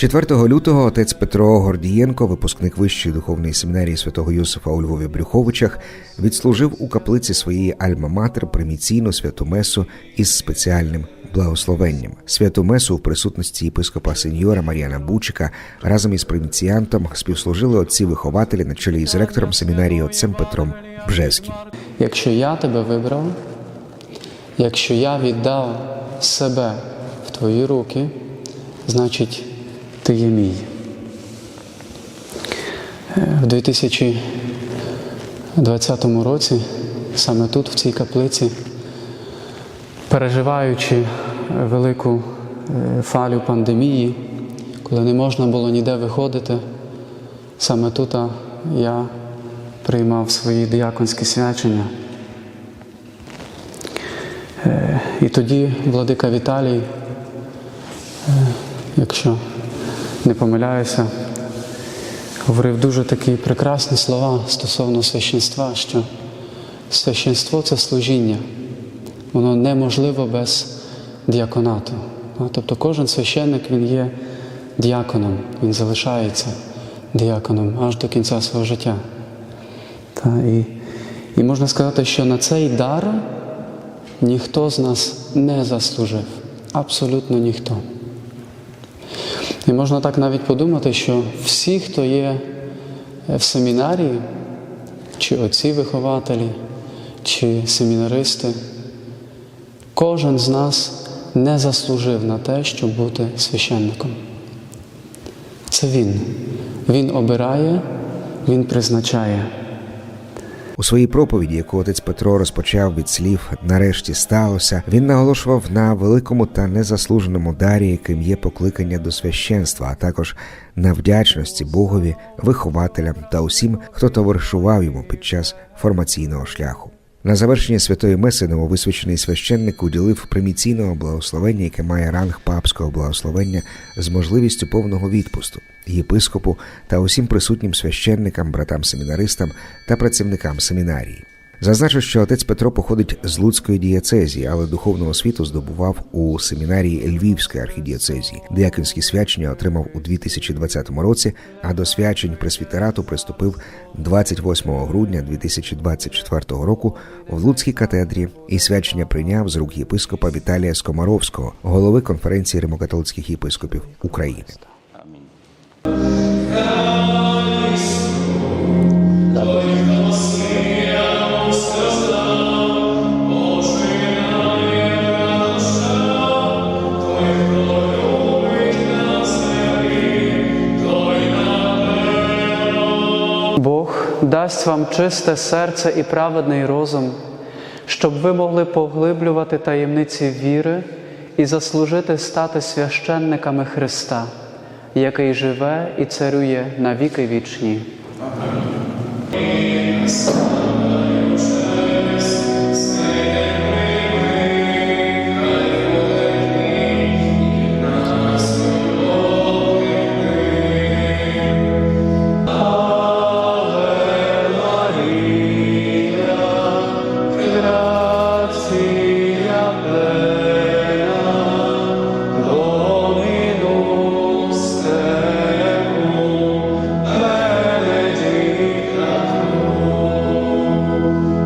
4 лютого отець Петро Гордієнко, випускник вищої духовної семінарії святого Юсифа у Львові Брюховичах, відслужив у каплиці своєї Альма-Матер приміційну святу месу із спеціальним благословенням. Святу месу в присутності єпископа сеньора Мар'яна Бучика разом із приміціянтом співслужили отці-вихователі на чолі із ректором семінарії отцем Петром Бжеским. Якщо я тебе вибрав, якщо я віддав себе в твої руки, значить ти є мій. Е, В 2020 році, саме тут, в цій каплиці, переживаючи велику е, фалю пандемії, коли не можна було ніде виходити, саме тут я приймав свої діяконські свячення. Е, І тоді владика Віталій, якщо не помиляюся, говорив дуже такі прекрасні слова стосовно священства, що священство це служіння, воно неможливо без діаконату. Тобто кожен священник він є діаконом, він залишається діаконом аж до кінця свого життя. І, і можна сказати, що на цей дар ніхто з нас не заслужив. Абсолютно ніхто. І можна так навіть подумати, що всі, хто є в семінарії, чи отці-вихователі, чи семінаристи, кожен з нас не заслужив на те, щоб бути священником. Це Він. Він обирає, Він призначає. У своїй проповіді, яку отець Петро розпочав від слів нарешті сталося, він наголошував на великому та незаслуженому дарі, яким є покликання до священства, а також на вдячності Богові, вихователям та усім, хто товаришував йому під час формаційного шляху. На завершення святої меси нововисвячений священник уділив приміційного благословення, яке має ранг папського благословення з можливістю повного відпусту єпископу та усім присутнім священникам, братам-семінаристам та працівникам семінарії. Зазначу, що отець Петро походить з Луцької дієцезії, але духовну освіту здобував у семінарії Львівської архідієцезії. Деякинські свячення отримав у 2020 році, а до свячень пресвітерату приступив 28 грудня 2024 року в Луцькій катедрі і свячення прийняв з рук єпископа Віталія Скомаровського, голови конференції римокатолицьких єпископів України. Дасть вам чисте серце і праведний розум, щоб ви могли поглиблювати таємниці віри і заслужити стати священниками Христа, який живе і царює на віки вічні. Слава